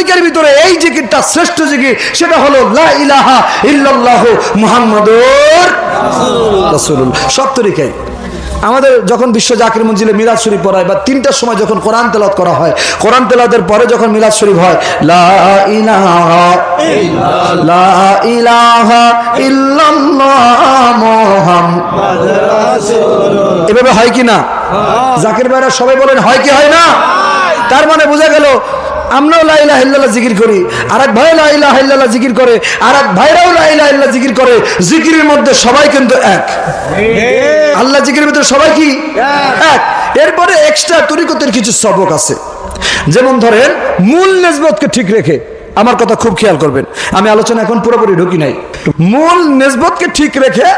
তরিকার ভিতরে এই জিকিরটা শ্রেষ্ঠ জিকির, সেটা হলো লা ইলাহা ইল্লাল্লাহু মুহাম্মাদুর রাসূলুল্লাহ। সব তরিকায় আমাদের যখন বিশ্ব জাকির মঞ্জিলে মিলাদ শরীফ পড়ায় বা তিনটার সময় যখন কোরআন তেলাওয়াত করা হয়, কোরআন তেলাওয়াতের পরে যখন মিলাদ শরীফ হয় এভাবে হয় কি না? জাকির ভাইরা সবাই বলেন, হয় কি, হয় না? তার মানে বোঝা গেল আমরাও লাইলা হিল্লাল্লাহ জিকির করি আর এক ভাই লাইলা হিল্লাল্লাহ জিকির করে আর এক ভাইরাও লাইলা হিল্লাহ জিকির করে, জিকিরের মধ্যে সবাই কিন্তু এক। আল্লাহ জিকিরের ভিতরে সবাই কি? এক। এরপরে এক্সট্রা তরিকতের কিছু সবক আছে। যেমন ধরেন, মূল নেজবতকে ঠিক রেখে, আমার কথা খুব খেয়াল করবেন। আমি আলোচনা এখন পুরোপুরি ঢুকি নাই। মূল নেজবতকে ঠিক রেখে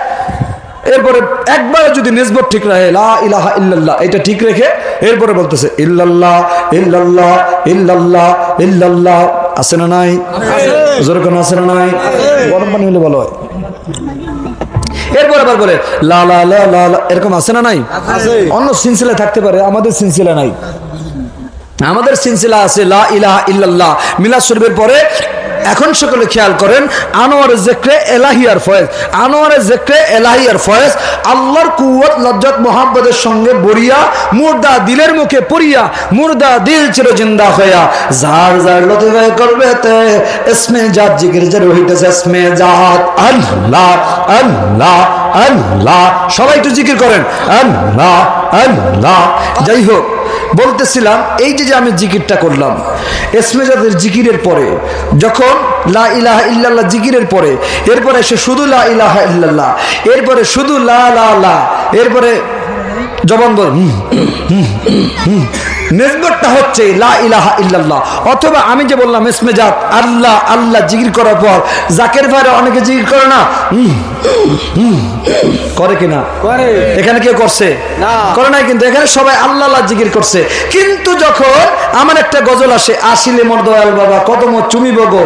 এরপরে একবার যদি নেসবত ঠিক রাখে ইলাহা ইল্লাল্লাহ এটা ঠিক রেখে এরপরে বলতেছে ইল্লাল্লাহ ইল্লাল্লাহ ইল্লাল্লাহ ইল্লাল্লাহ আছে না নাই? জোরে কোনো আছে না নাই? গরম পানি হলে ভালো হয়। এরপর আবার বলে লা লা লা লা লা, এরকম আছে না নাই? অন্য সিনসিলা থাকতে পারে আমাদের সিনসিলা নাই। আমাদের সিনসিলা আছে লা ইলাহা ইল্লাল্লাহ মিলাদ শরীফের পরে এখন সকলে খেয়াল করেন আনোয়ারের জেক্রে এলাহিয়ার ফয়েজ। আনোয়ারের জেক্রে এলাহিয়ার ফয়েজ, আল্লাহর কুয়াত লজ্জত মোহাম্মদের সঙ্গে বরিয়া, মুর্দা দিলের মুখে পড়িয়া, মুর্দা দিল চির জিন্দা হইয়া। যার যার লতিফাই করবে তে এসমে জাত জিকির যে রহিতেছে এসমে জাত। আল্লাহ আল্লাহ আল্লাহ। সবাই একটু জিকির করেন। আল্লাহ আল্লাহ। যাই হোক বলতেছিলাম এই যে যে আমি জিকিরটা করলাম এসমেজাদের জিকিরের পরে যখন লা ইলাহা ইল্লাল্লাহ জিকিরের পরে এরপরে সে শুধু লা ইলাহা ইল্লাল্লাহ এরপরে শুধু লা লা লা এরপরে জবান বল হুম, হুম, হুম, হুম। নেজবতটা হচ্ছে লা ইলাহা ইল্লাল্লাহ অথবা আমি যে বললাম এসমেজাত আল্লাহ আল্লাহ জিকির করার পর জাকের ভাইরা অনেকে জিকির করে না করে কিনা করে। এখানে কেউ করছে না। করে নাই কিন্তু এখানে সবাই আল্লাহ আল্লাহ জিকির করছে কিন্তু যখন আমার একটা গজল আসে আসিলে মোর দয়াল বাবা কত মো চুমি বগো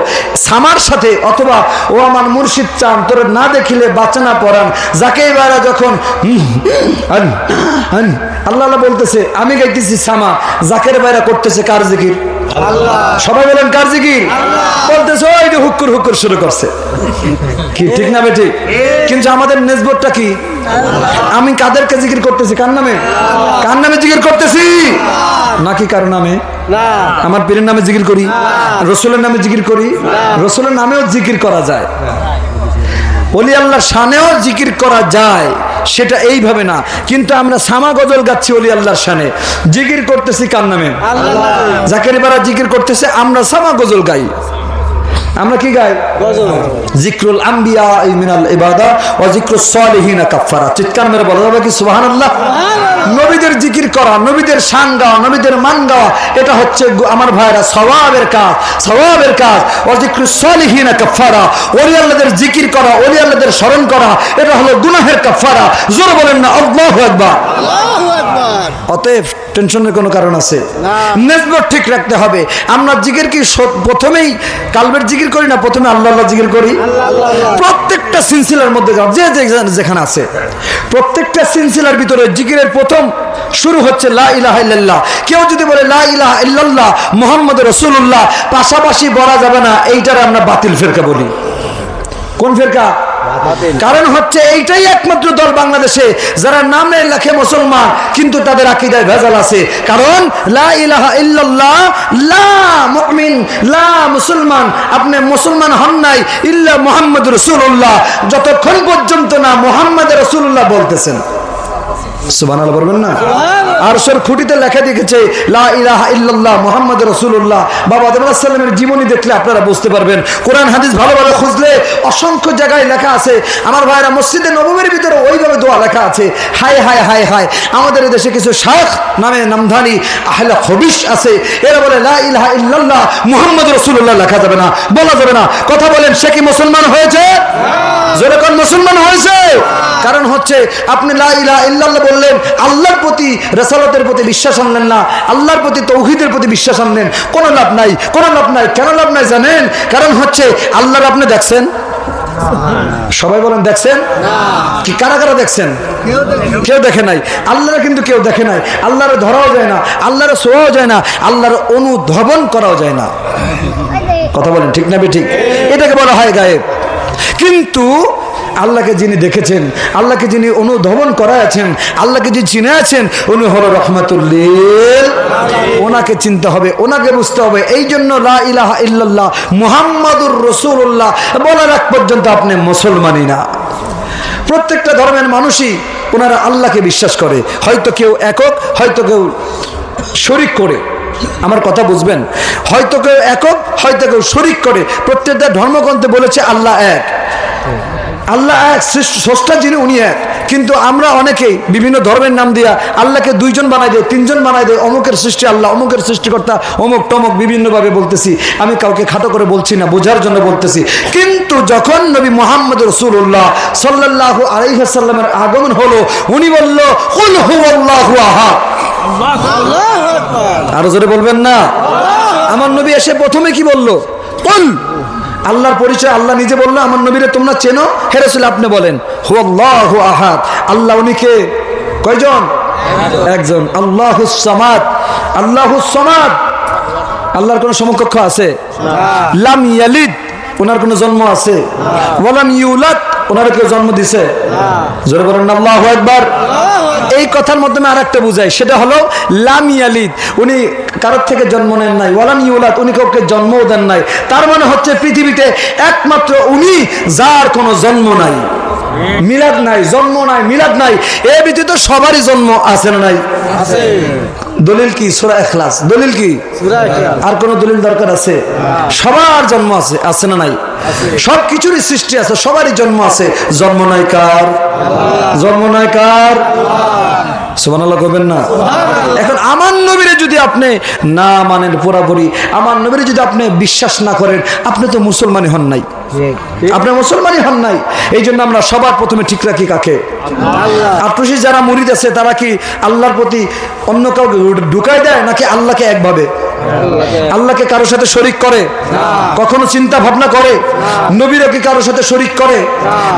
সামার সাথে অথবা ও আমার মুর্শিদ চান তোর না দেখিলে বাঁচে না পড়ান যাকে এবারা যখন আল্লাহ আল্লাহ বলতেছে আমি গাইতেছি সামা জাকের বাইরা করতেছে কার জিকির? সবাই বলেন কার জিকির? বলতেছে ওই যে হুক্কুর হুক্কুর শুরু করছে। কি ঠিক না বেঠিক কিন্তু আমাদের নেজবতটা কি? আমি কাদেরকে জিকির করতেছি? কার নামে? কার নামে জিকির করতেছি? নাকি কার নামে? আমার পীরের নামে জিকির করি? রসুলের নামে জিকির করি? রসুলের নামেও জিকির করা যায়। অলি আল্লাহ শানেও জিকির করা যায়। সেটা এইভাবে না। কিন্তু আমরা সামা গজল গাচ্ছি অলি আল্লাহর সানে জিকির করতেছি কার নামে? জাকের বারা জিকির করতেছে আমরা সামা গজল গাই। আমরা কি গাই? জিক্রুল আম্বিয়া মিনাল ইবাদা ও জিক্রুল সালিহিনা কাফারা চিৎকার মেরে বলা যাবে কি? সুবহানাল্লাহ। নবীদের জিকির করা নবীদের শান গাওয়া নবীদের মান গাওয়া এটা হচ্ছে আমার ভাইরা স্বভাবের কাজ স্বভাবের কাজ। ও জিক্রুল সালিহিনা কাফারা ওলি আল্লাহদের জিকির করা ওলি আল্লাহদের স্মরণ করা এটা হলো গুনাহের কাফারা জোর বলেন না আল্লাহু অতএব টেনশনের কোনো কারণ আছে। না। নেজবত ঠিক রাখতে হবে। আমরা জিকির কি প্রথমেই কালবের জিকির করি না? প্রথমে আল্লাহ আল্লাহ জিকির করি? প্রত্যেকটা সিনসিলার মধ্যে যে যেখানে আছে। প্রত্যেকটা সিনসিলার ভিতরে জিকিরের প্রথম শুরু হচ্ছে লা ইলাহা ইল্লাল্লাহ। কেউ যদি বলে লা ইলাহা ইল্লাল্লাহ মোহাম্মদ রসুল্লাহ পাশাপাশি বলা যাবে না এইটার আমরা বাতিল ফেরকা বলি। কোন ফেরকা? কারণ হচ্ছে এইটাই একমাত্র দল বাংলাদেশে, যারা নামে লেখে মুসলমান, কিন্তু তাদের আকিদায় ভেজাল আছে। কারণ মুসলমান। আপনি মুসলমান হন নাই, ইল্লা মুহাম্মদ রাসূলুল্লাহ। যতক্ষণ পর্যন্ত না মুহাম্মদ রাসূলুল্লাহ বলতেছেন। সুবহানাল্লাহ বলবেন না? খুঁটিতে লেখা দেখেছে লা ইলাহা ইল্লাল্লাহ মুহাম্মদ রাসূলুল্লাহ। বাবা আদম জীবনী দেখলে আপনারা বুঝতে পারবেন। কোরআন হাদিস ভালোভাবে খুঁজলে অসংখ্য জায়গায় লেখা আছে। আমার ভাইরা মসজিদে নবমীর ভিতরে ওইভাবে দোয়া লেখা আছে। হায় হায় হায় হায়। আমাদের দেশে কিছু শায়খ নামে আহলে হবিশ আছে। এরা বলে লা ইলাহা ইল্লাল্লাহ মুহাম্মদ রাসূলুল্লাহ লেখা যাবে না বলা যাবে না। কথা বলেন সে কি মুসলমান হয়েছে? যেরকম মুসলমান হয়েছে? কারণ হচ্ছে আপনি লা ইলাহা ইল্লাল্লাহ বললেন আল্লাহর প্রতি রেসালতের প্রতি বিশ্বাস আনলেন না, আল্লাহর প্রতি তৌহিদের প্রতি বিশ্বাস আনলেন। কোনো লাভ নাই, কোনো লাভ নাই, কেন লাভ নাই জানেন? কারণ হচ্ছে, আল্লাহর আপনি দেখছেন? সবাই বলেন, দেখছেন? কি, কারা কারা দেখছেন? কেউ দেখে নাই। আল্লাহর কিন্তু কেউ দেখে নাই। আল্লাহর ধরাও যায় না, আল্লাহর শোয়াও যায় না, আল্লাহর অনুধাবন করাও যায় না। কথা বলেন, ঠিক না বে ঠিক? এটাকে বলা হয় গায়েব। কিন্তু আল্লাহকে যিনি দেখেছেন, আল্লাহকে যিনি অনুধাবন করাইছেন আল্লাহকে যিনি চিনে আছেন উনি হলো রহমাতুল্লিল। ওনাকে চিনতে হবে, ওনাকে বুঝতে হবে। এই জন্য লা ইলাহা ইল্লাল্লাহ, মুহাম্মাদুর রসুল্লাহ বলার এক পর্যন্ত আপনি মুসলমানই না। প্রত্যেকটা ধর্মের মানুষই ওনারা আল্লাহকে বিশ্বাস করে। হয়তো কেউ একক, হয়তো কেউ শরিক করে। আমার কথা বুঝবেন? হয়তো কেউ একক, হয়তো কেউ শরিক করে। প্রত্যেকটা ধর্মগ্রন্থে বলেছে আল্লাহ এক। আল্লাহ এক সৃষ্ট- স্রষ্টা যিনি উনি এক। কিন্তু আমরা অনেকেই বিভিন্ন ধর্মের নাম দিয়া আল্লাহকে দুইজন বানাই দেয় তিনজন বানাই দেয় অমুকের সৃষ্টি আল্লাহ অমুকের সৃষ্টিকর্তা অমুক টমক বিভিন্নভাবে বলতেছি। আমি কাউকে খাটো করে বলছি না বোঝার জন্য বলতেছি। কিন্তু যখন নবী মোহাম্মদ রসুল্লাহ সাল্লাহ আলাইসাল্লামের আগমন হলো উনি বলল আরও জোরে বলবেন না? আমার নবী এসে প্রথমে কি বলল? আল্লাহর পরিচয় আল্লাহ নিজে বলল আমার নবীরে তোমরা চেনো? হেরেছিল আপনি বলেন হু আল্লাহ আহাদ। আল্লাহ উনি কে? কয়জন? একজন। আল্লাহ সামাদ। আল্লাহ সমাদ। আল্লাহর কোন সমকক্ষ আছে? লাম ইয়ালিদ। ওনার কোন জন্ম আছে? ওলাম ইউলাদ। ওনার কেউ জন্ম দিছে? জোরে বলেন আল্লাহু আকবার। এই কথার মাধ্যমে আর একটা বুঝায় সেটা হলো লাম ইয়ালিদ উনি কারোর থেকে জন্ম নেন নাই ওয়ালাম ইউলাদ উনি কাউকে জন্মও দেন নাই। তার মানে হচ্ছে পৃথিবীতে একমাত্র উনি যার কোনো জন্ম নাই। মিলাদ নাই জন্ম নাই মিলাদ নাই। এ ব্যতীত সবারই জন্ম আছে না নাই? দলিল কি? সুরা এখলাস দলিল কি? আর কোন দলিল দরকার আছে? সবার জন্ম আছে আছে না নাই? সব কিছুরই সৃষ্টি আছে সবারই জন্ম আছে। জন্ম নাই কার? জন্ম নাই কার? সুবহানাল্লাহ করবেন না। এখন আমার নবীরে যদি আপনি না মানেন পুরাপুরি আমার নবীরে যদি আপনি বিশ্বাস না করেন আপনি তো মুসলমানই হন নাই। আপনি মুসলমানই হন নাই। এই জন্য আমরা সবার প্রথমে ঠিক রাখি কাকে? আট্রসি যারা মুরিদ আছে তারা কি আল্লাহর প্রতি অন্য কাউকে ঢুকায় দেয় নাকি আল্লাহকে একভাবে? আল্লাহকে কারোর সাথে শরিক করে কখনো চিন্তা ভাবনা করে নবীরা কি কারোর সাথে শরিক করে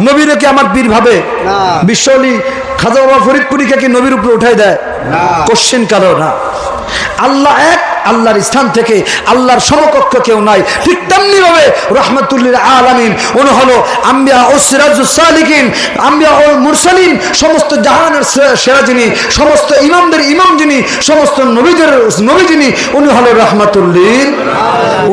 নবীরা কি আমার বীর ভাবে? বিশ্বলি খাজা বাবা ফরিদপুরিকে কি নবীর উপরে উঠাই দেয়? কোশ্চেন কারও না। আল্লাহ এক আল্লাহর স্থান থেকে আল্লাহর সমকক্ষ কেউ নাই। ঠিক তেমনি ভাবে রহমতুল্লিল আলামিন, উনি হলো আম্বিয়া ও সিরাজুস সালিকিন, আম্বিয়া ও মুরসালিন, সমস্ত জাহানের সেরা যিনি, সমস্ত ইমামদের ইমাম যিনি, সমস্ত নবীদের নবী যিনি, উনি হলো রহমতুল্লিল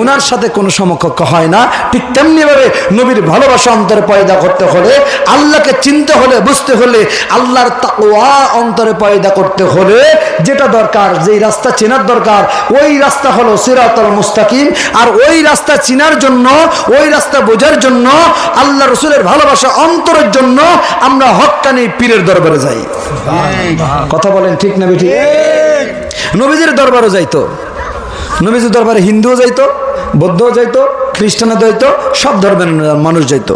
উনার সাথে কোনো সমকক্ষ হয় না। ঠিক তেমনি ভাবে নবীর ভালোবাসা অন্তরে পয়দা করতে হলে, আল্লাহকে চিনতে হলে, বুঝতে হলে, আল্লাহর তাকওয়া অন্তরে পয়দা করতে হলে, যেটা দরকার, যেই রাস্তা চেনার দরকার, ওই রাস্তা হলো সিরাতুল মুস্তাকিম। আর ওই রাস্তা চিনার জন্য, ওই রাস্তা বোঝার জন্য, আল্লাহ রসুলের ভালোবাসা অন্তরের জন্য আমরা হক্কানি পীরের দরবারে যাই। কথা বলেন ঠিক না বেঠি নবীজির দরবারও যাইতো। নবীজির দরবারে হিন্দুও যাইতো, বৌদ্ধও যাইতো, খ্রিস্টানও যাইতো, সব ধর্মের মানুষ যাইতো।